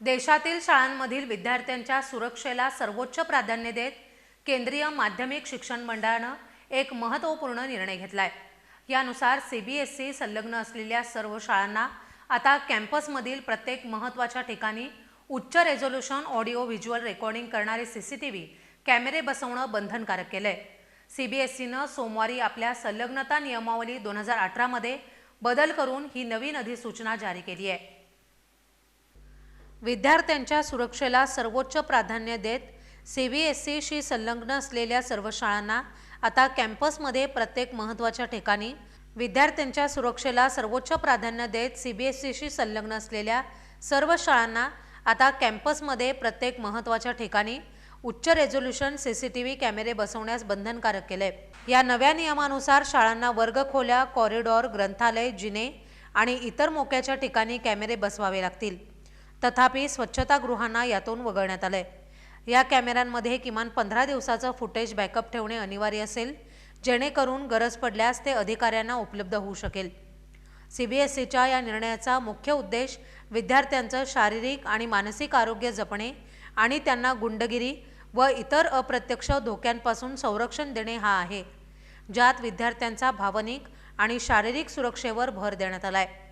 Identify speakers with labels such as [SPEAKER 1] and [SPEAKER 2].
[SPEAKER 1] देशातील शाळांमधील विद्यार्थ्यांच्या सुरक्षेला सर्वोच्च प्राधान्य देत केंद्रीय माध्यमिक शिक्षण मंडळानं एक महत्त्वपूर्ण निर्णय घेतला आहे यानुसार सी बी एस सी संलग्न असलेल्या सर्व शाळांना आता कॅम्पसमधील प्रत्येक महत्त्वाच्या ठिकाणी उच्च रेझोल्युशन ऑडिओ व्हिज्युअल रेकॉर्डिंग करणारे सी सी टी व्ही कॅमेरे बसवणं बंधनकारक केलं आहे सी बी एस सीनं सोमवारी आपल्या संलग्नता नियमावली दोन हजार अठरामध्ये बदल करून ही नवीन अधिसूचना जारी केली आहे. विद्यार्थ्यांच्या सुरक्षेला सर्वोच्च प्राधान्य देत सी बी एस सीशी संलग्न असलेल्या सर्व शाळांना आता कॅम्पसमध्ये प्रत्येक महत्त्वाच्या ठिकाणी विद्यार्थ्यांच्या सुरक्षेला सर्वोच्च प्राधान्य देत सी बी एस सीशी संलग्न असलेल्या सर्व शाळांना आता कॅम्पसमध्ये प्रत्येक महत्त्वाच्या ठिकाणी उच्च resolution C C T V कॅमेरे बसवण्यास बंधनकारक केले या नव्या नियमानुसार शाळांना वर्गखोल्या कॉरिडॉर ग्रंथालय जिने आणि इतर मोक्याच्या ठिकाणी कॅमेरे बसवावे लागतील. तथापि स्वच्छतागृहांना यातून वगळण्यात आलंय. या कॅमेऱ्यांमध्ये किमान पंधरा दिवसाचं फुटेज बॅकअप ठेवणे अनिवार्य असेल जेणेकरून गरज पडल्यास ते अधिकाऱ्यांना उपलब्ध होऊ शकेल. सी बी एस सीच्या या निर्णयाचा मुख्य उद्देश विद्यार्थ्यांचं शारीरिक आणि मानसिक आरोग्य जपणे आणि त्यांना गुंडगिरी व इतर अप्रत्यक्ष धोक्यांपासून संरक्षण देणे हा आहे ज्यात विद्यार्थ्यांचा भावनिक आणि शारीरिक सुरक्षेवर भर देण्यात आला आहे